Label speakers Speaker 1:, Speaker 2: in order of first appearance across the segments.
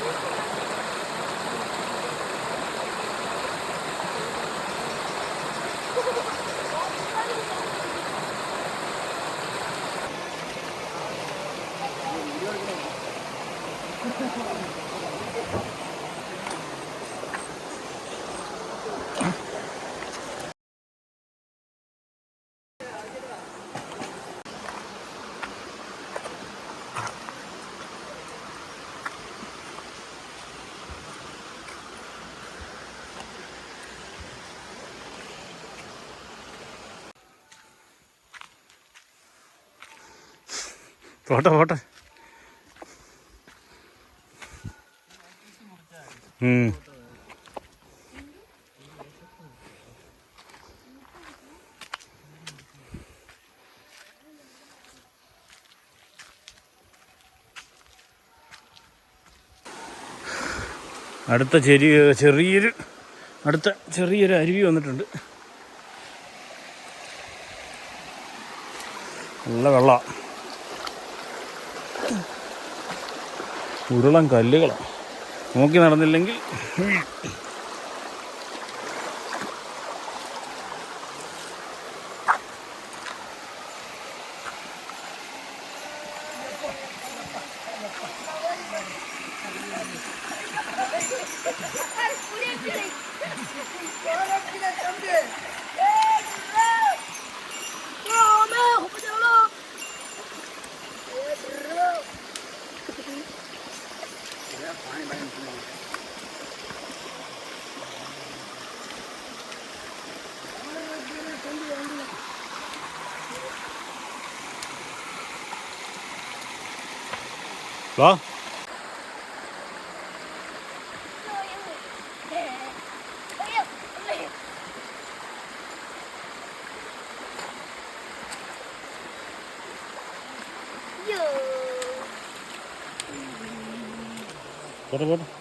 Speaker 1: Thank you. പോട്ടെ പോട്ടെ. അടുത്ത ചെറിയ ചെറിയൊരു അടുത്ത ചെറിയൊരു അരുവി വന്നിട്ടുണ്ട്. നല്ല വെള്ള. ഉരുളൻ കല്ലുകളാണ് നോക്കി നടന്നില്ലെങ്കിൽ. വാ പോട്ടെ പോട്ടെ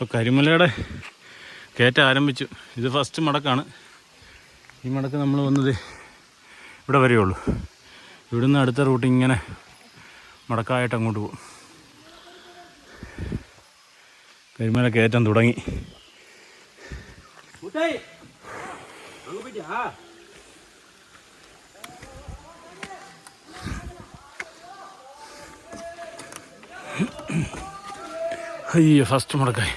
Speaker 1: ഇപ്പോൾ കരിമലയുടെ കയറ്റം ആരംഭിച്ചു. ഇത് ഫസ്റ്റ് മടക്കാണ്. ഈ മടക്ക് നമ്മൾ വന്നത് ഇവിടെ വരെയുള്ളൂ ഇവിടുന്ന് അടുത്ത റൂട്ട് ഇങ്ങനെ മടക്കായിട്ട് അങ്ങോട്ട് പോകും. കരിമല കയറ്റം തുടങ്ങി. അയ്യോ ഫസ്റ്റ് മടക്കായി.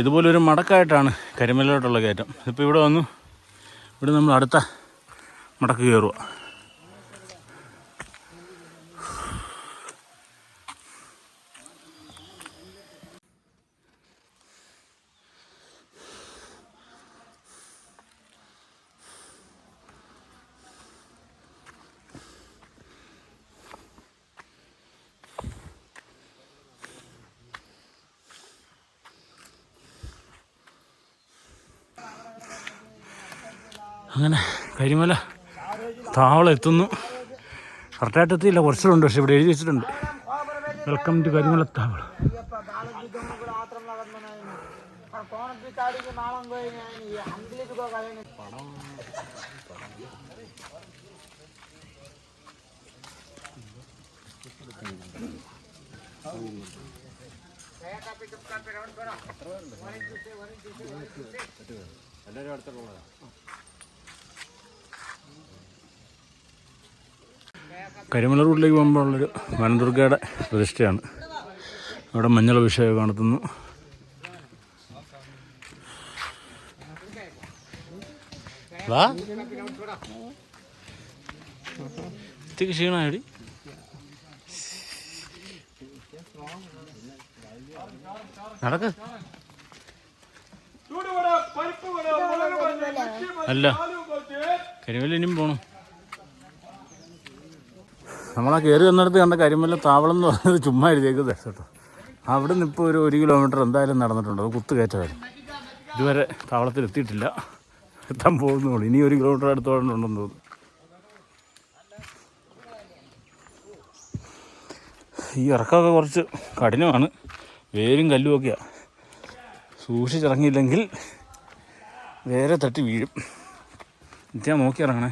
Speaker 1: ഇതുപോലെ ഒരു മടക്കായിട്ടാണ് കരിമലയിലോട്ടുള്ള കയറ്റം. ഇപ്പോൾ ഇവിടെ വന്നു. ഇവിടെ നമ്മൾ അടുത്ത മടക്ക് കയറുക അങ്ങനെ കരിമല താവളം എത്തുന്നു. കറക്റ്റായിട്ട് എത്തിയില്ല. കുറച്ചിലുണ്ട് പക്ഷെ ഇവിടെ എഴുതി വെച്ചിട്ടുണ്ട്. വെൽക്കം ടു കരിമല താവളം. കരിമല റൂട്ടിലേക്ക് പോകുമ്പോഴുള്ളൊരു വനദുർഗയുടെ പ്രതിഷ്ഠയാണ്. അവിടെ മഞ്ഞൾ അഭിഷേകം നടത്തുന്നു. വാ. ഇത്തിരി ക്ഷീണമായടി നടക്ക്. അല്ല. കരിമല ഇനിയും പോണം. നമ്മളാ കയറി വന്നിടത്ത് കണ്ട കരിമല താവളം എന്ന് പറയുന്നത് ചുമ്മാ എഴുതിയേക്കുന്നത് കേട്ടോ അവിടെ നിന്ന് ഇപ്പോൾ ഒരു ഒരു കിലോമീറ്റർ എന്തായാലും നടന്നിട്ടുണ്ട്. അത് കുത്തു കയറ്റമായിരുന്നു ഇതുവരെ താവളത്തിൽ എത്തിയിട്ടില്ല. എത്താൻ പോകുന്നുള്ളൂ. ഇനി ഒരു കിലോമീറ്റർ അടുത്തോടെന്ന് തോന്നുന്നു. ഈ ഇറക്കമൊക്കെ കുറച്ച് കഠിനമാണ്. വേരും കല്ലും ഒക്കെയാണ് സൂക്ഷിച്ചിറങ്ങിയില്ലെങ്കിൽ വേറെ തട്ടി വീഴും. ഞാൻ നോക്കി ഇറങ്ങണേ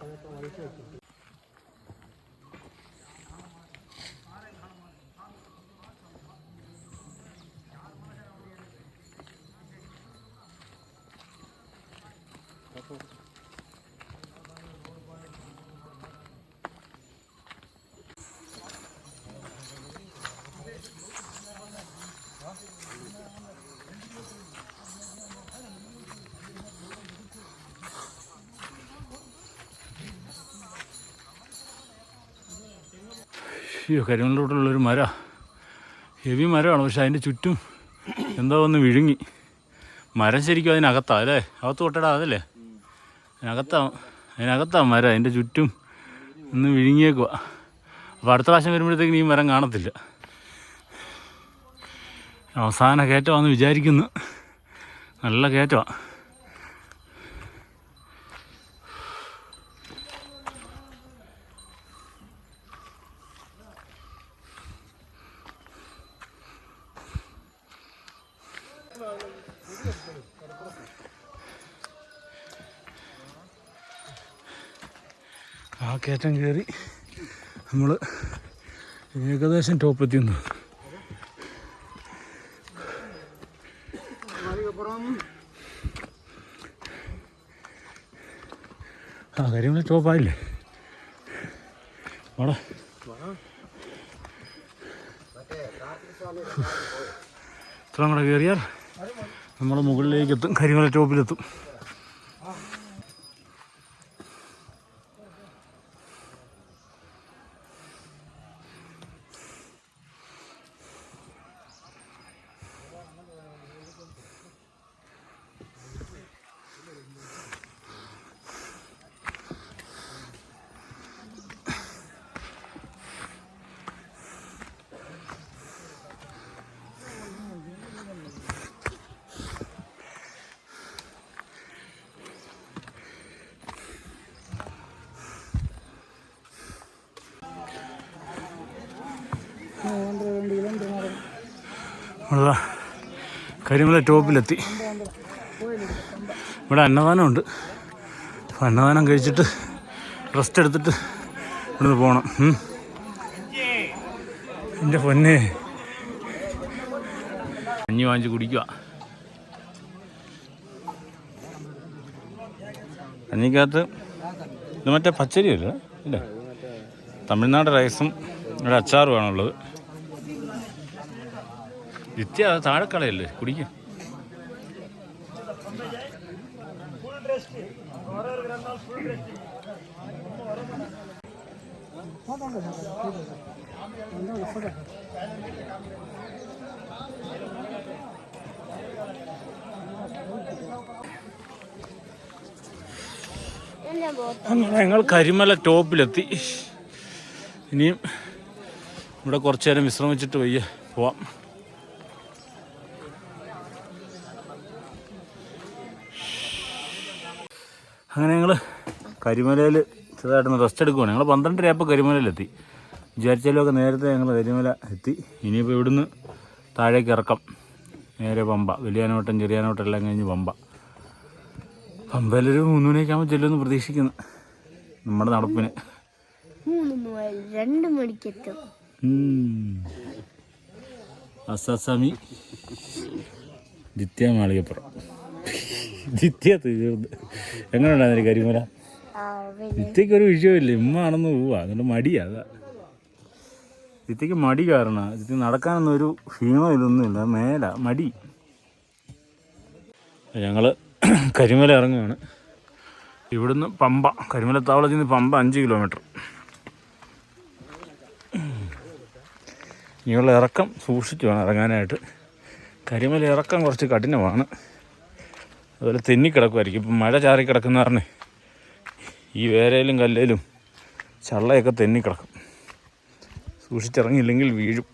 Speaker 1: Thank you. അയ്യോ കരിമലിലോട്ടുള്ളൊരു മര. ഹെവി മരമാണ് പക്ഷെ അതിന്റെ ചുറ്റും എന്തോ ഒന്ന് വിഴുങ്ങി. മരം ശരിക്കും അതിനകത്താ അല്ലേ? അകത്ത് തൊട്ടടാ അതല്ലേ? അതിനകത്താ അതിനകത്താ മരം അതിന്റെ ചുറ്റും ഒന്ന് വിഴുങ്ങിയേക്കുക അപ്പോൾ അടുത്ത പ്രാവശ്യം വരുമ്പോഴത്തേക്കും ഈ മരം കാണത്തില്ല. അവസാന കയറ്റമാണെന്ന് വിചാരിക്കുന്നു. നല്ല കയറ്റമാണ് ആ കയറ്റം കയറി നമ്മൾ ഏകദേശം ടോപ്പെത്തി വന്നു ആ കാര്യങ്ങൾ ടോപ്പായില്ലേ വാടാ. ഇത്ര കൂടെ കയറിയാൽ നമ്മൾ മുകളിലേക്ക് എത്തും. കരിമല ടോപ്പിലെത്തും. നമ്മളതാ കരിമല ടോപ്പിലെത്തി. ഇവിടെ അന്നദാനമുണ്ട്. അപ്പോൾ അന്നദാനം കഴിച്ചിട്ട് റെസ്റ്റ് എടുത്തിട്ട് ഇവിടുന്ന് പോകണം. എന്റെ പൊന്നെ. കഞ്ഞി വാങ്ങിച്ച് കുടിക്കുക കഞ്ഞിക്കകത്ത് ഇത് മറ്റേ പച്ചരിയല്ലേ? ഇല്ല? തമിഴ്നാട് റൈസും ഇവിടെ അച്ചാറുമാണുള്ളത്. വിത്യ അത് താഴെ കളയല്ലേ? കുടിക്കും. ഞങ്ങൾ കരിമല ടോപ്പിലെത്തി. ഇനിയും ഇവിടെ കുറച്ചു നേരം വിശ്രമിച്ചിട്ട് വയ്യ. പോവാം. അങ്ങനെ ഞങ്ങൾ കരിമലയിൽ ചെറുതായിട്ടൊന്ന് റെസ്റ്റ് എടുക്കുവാണ്. ഞങ്ങൾ പന്ത്രണ്ടരയപ്പോൾ കരിമലയിലെത്തി. വിചാരിച്ചാലൊക്കെ നേരത്തെ ഞങ്ങൾ കരിമല എത്തി. ഇനിയിപ്പോൾ ഇവിടുന്ന് താഴേക്ക് ഇറക്കം. നേരെ പമ്പ. വലിയാനോട്ടം ചെറിയാനോട്ടം എല്ലാം കഴിഞ്ഞ് പമ്പ. പമ്പയിലൊരു മൂന്ന് മണിയൊക്കെ ആകുമ്പോൾ ചെല്ലുമെന്ന് പ്രതീക്ഷിക്കുന്നു. നമ്മുടെ നടപ്പിന്.
Speaker 2: രണ്ട് മണിക്കെത്തും.
Speaker 1: അസാസാമി. ജിത്യ മാളികപ്പുറം ജിത്യ തീർന്ന്. എങ്ങനെ ഉണ്ടായിരുന്നു കരിമല? ജിത്യക്ക് ഒരു വിഷയമില്ല. ഇമ്മാണെന്ന് ആണെന്ന് പോവാ. അതുകൊണ്ട് മടിയാ അതാ. നിത്യക്ക് മടി കാരണം നിത്യ നടക്കാനൊന്നും ഒരു ക്ഷീണം ഇതൊന്നുമില്ല മേല മടി. ഞങ്ങൾ കരിമല ഇറങ്ങുകയാണ്. ഇവിടുന്ന് പമ്പ കരിമല താവളത്തിൽ നിന്ന് പമ്പ അഞ്ച് കിലോമീറ്റർ. ഇനിയുള്ള ഇറക്കം സൂക്ഷിച്ചു വേണം ഇറങ്ങാനായിട്ട്. കരിമല ഇറക്കം കുറച്ച് കഠിനമാണ്. അതുപോലെ തെന്നിക്കിടക്കുമായിരിക്കും ഇപ്പം മഴ ചാറി കിടക്കുന്ന ഈ വേരയിലും കല്ലേലും ചള്ളയൊക്കെ തെന്നിക്കിടക്കും. സൂക്ഷിച്ചിറങ്ങിയില്ലെങ്കിൽ വീഴും.